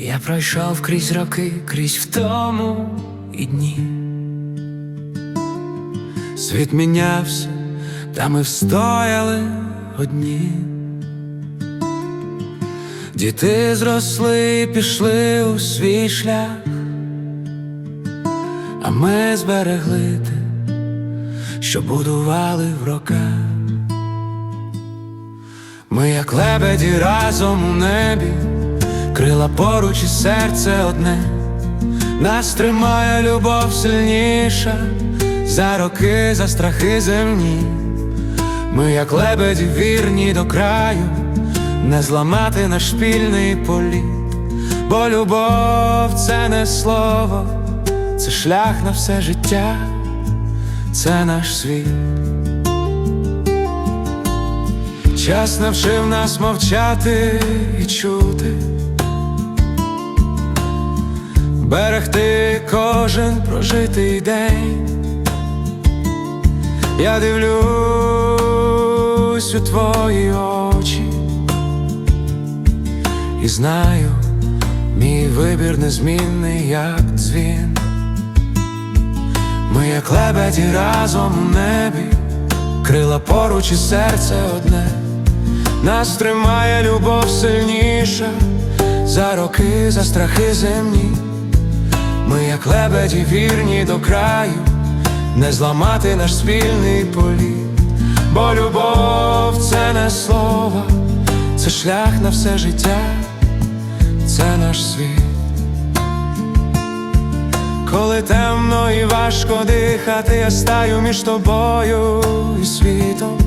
Я пройшов крізь роки, крізь втому і дні. Світ мінявся, та ми встояли одні. Діти зросли і пішли у свій шлях, а ми зберегли те, що будували в роках. Ми, як лебеді, разом у небі, крила поруч і серце одне, нас тримає любов сильніша, за роки, за страхи земні. Ми, як лебеді, вірні до краю, не зламати наш спільний політ, бо любов це не слово, це шлях на все життя, це наш світ. Час навчив нас мовчати і чути, берегти кожен прожитий день. Я дивлюсь у твої очі і знаю, мій вибір незмінний, як дзвін. Ми, як лебеді, разом у небі, крила поруч і серце одне. Нас тримає любов сильніша за роки, за страхи земні. Ми, як лебеді, вірні до краю, не зламати наш спільний політ, бо любов це не слово, це шлях на все життя, це наш світ. Коли темно і важко дихати, я стаю між тобою і світом.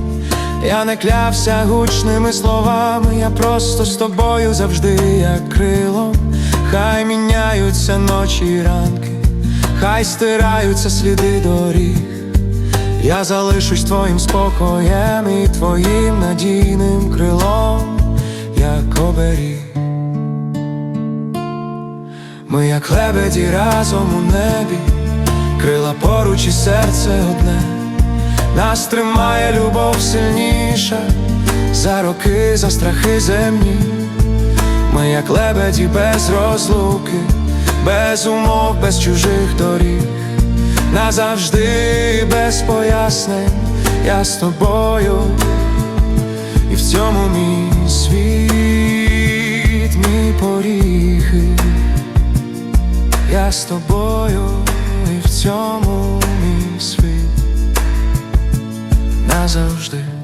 Я не клявся гучними словами, я просто з тобою завжди як крилом. Хай ночі і ранки, хай стираються сліди доріг. Я залишусь твоїм спокоєм і твоїм надійним крилом, як оберіг. Ми, як лебеді, разом у небі, крила поруч і серце одне. Нас тримає любов сильніша за роки, за страхи земні. Ми, як лебеді, без розлуки, без умов, без чужих доріг, назавжди без пояснень, я з тобою, і в цьому мій світ, мій поріг. Я з тобою, і в цьому мій світ. Назавжди.